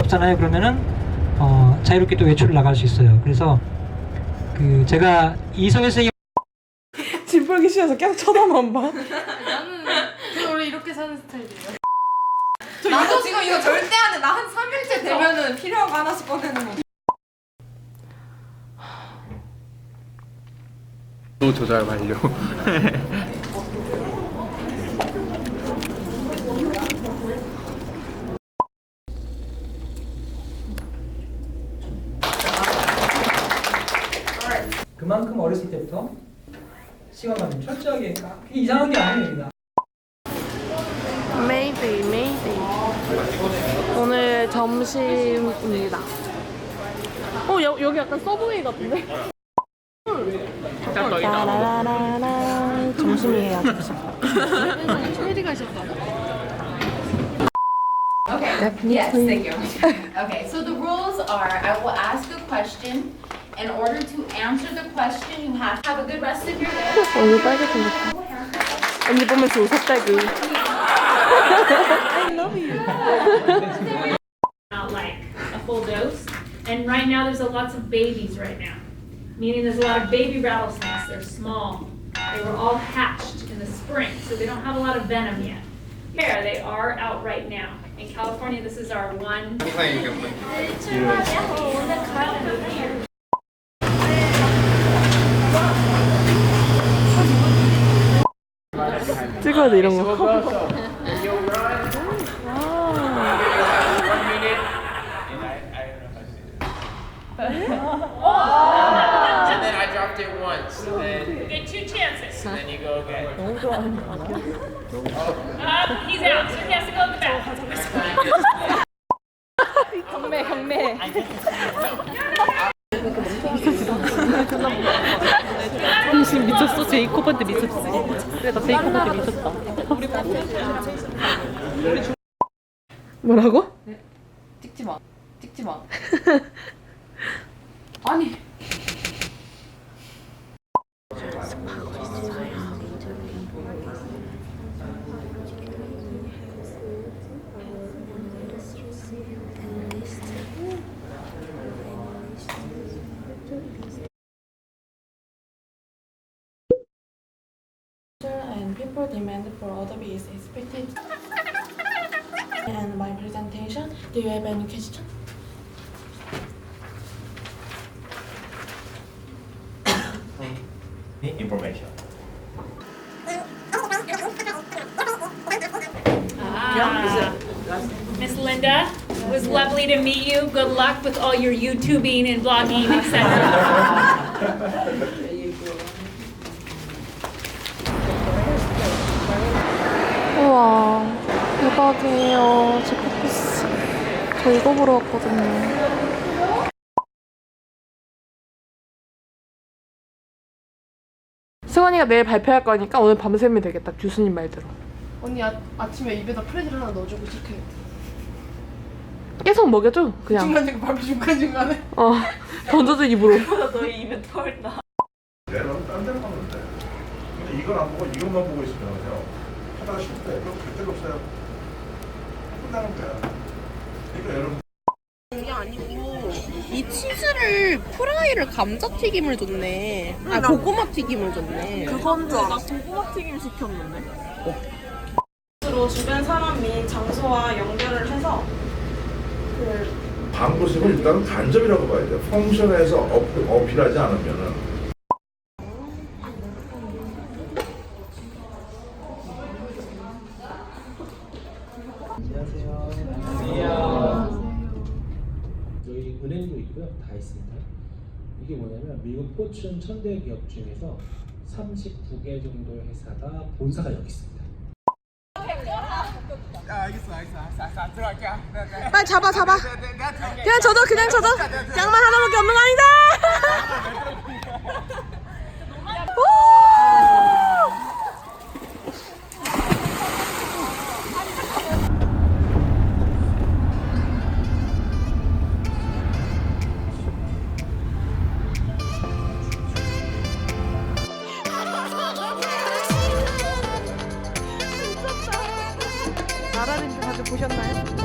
없잖아요. 그러면은 어, 자유롭게 또 외출을 나갈 수 있어요. 그래서 그 제가 이성일 선생님 짐 풀기 싫어서 계속 쳐다만 봐. 나는 저 원래 이렇게 사는 스타일이에요. 나도 지금 이거 절대 안 해. 나 한 3일째 되면은 필요한 거 하나씩 꺼내는 거. 또 조절 완료. 그만큼 어렸을 때부터 시간감을 철저하게 그게 이상한 게 아니에요. 메이데이, 메이데이. 오늘 점심입니다. 어, 여, 여기 약간 서브웨이 같은데? 점심이에요, 점심. 체리가 있었다. Yes, thank you. Okay, so the rules are I will ask a question. In order to answer the question, you have to have a good rest of your day. 얼굴 빨개졌다. 언니 보면 좋은 색깔그. not like a full dose. And right now, there's a lots of babies right now, meaning there's a lot of baby rattlesnakes. They're small. They were all hatched in the spring, so they don't have a lot of venom yet. There, they are out right now. In California, this is our one. 찍어야 돼, 이런 거. And then I dropped it once. And then, You then you go again. Uh, he's out, so he has to go in the back. 경매, 경매. 당신 미쳤어? 제이콥한테 미쳤지? 그래, 나 제이콥한테 미쳤다. 뭐라고? 찍지 마. 찍지 마. 아니. And demand for Adobe is expected. And my presentation, do you have any question? information. Ah. Miss Linda, it was lovely to meet you. Good luck with all your YouTubing and blogging, etc. 우와, 대박이에요. 제코피스. 저 이거 보러 왔거든요. 승원이가 내일 발표할 거니까 오늘 밤새면 되겠다. 교수님 말대로. 언니 아, 아침에 입에다 프레지를 하나 넣어주고 시작해. 계속 먹여줘, 그냥. 중간중간 발표 중간중간에. 어, 던져줘, 입으로. 얘는 딴 데로 가면 돼. 근데 이걸 안 보고 이것만 보고 있으면요. 하다가 쉽대. 그럼 갈 데가 없어요. 끝나는 거야. 그러니까 여러분. 이 치즈를 프라이를 감자튀김을 줬네. 아 고구마 튀김을 줬네. 그건 줄 알았어. 고구마 튀김 시켰는데. 주로 주변 사람 및 장소와 연결을 해서 방구석을 일단은 간접이라고 봐야 돼. 펑션에서 어, 어필하지 않으면은. 은행도 있고요. 다 있습니다. 이게 뭐냐면 미국 포춘 천대 기업 중에서 39개 정도 회사가 본사가 여기 있습니다. 빨리 잡아, 잡아. 그냥 저도, 그냥 저도. 양말 하나밖에 없는 거 아니다! 보셨나요?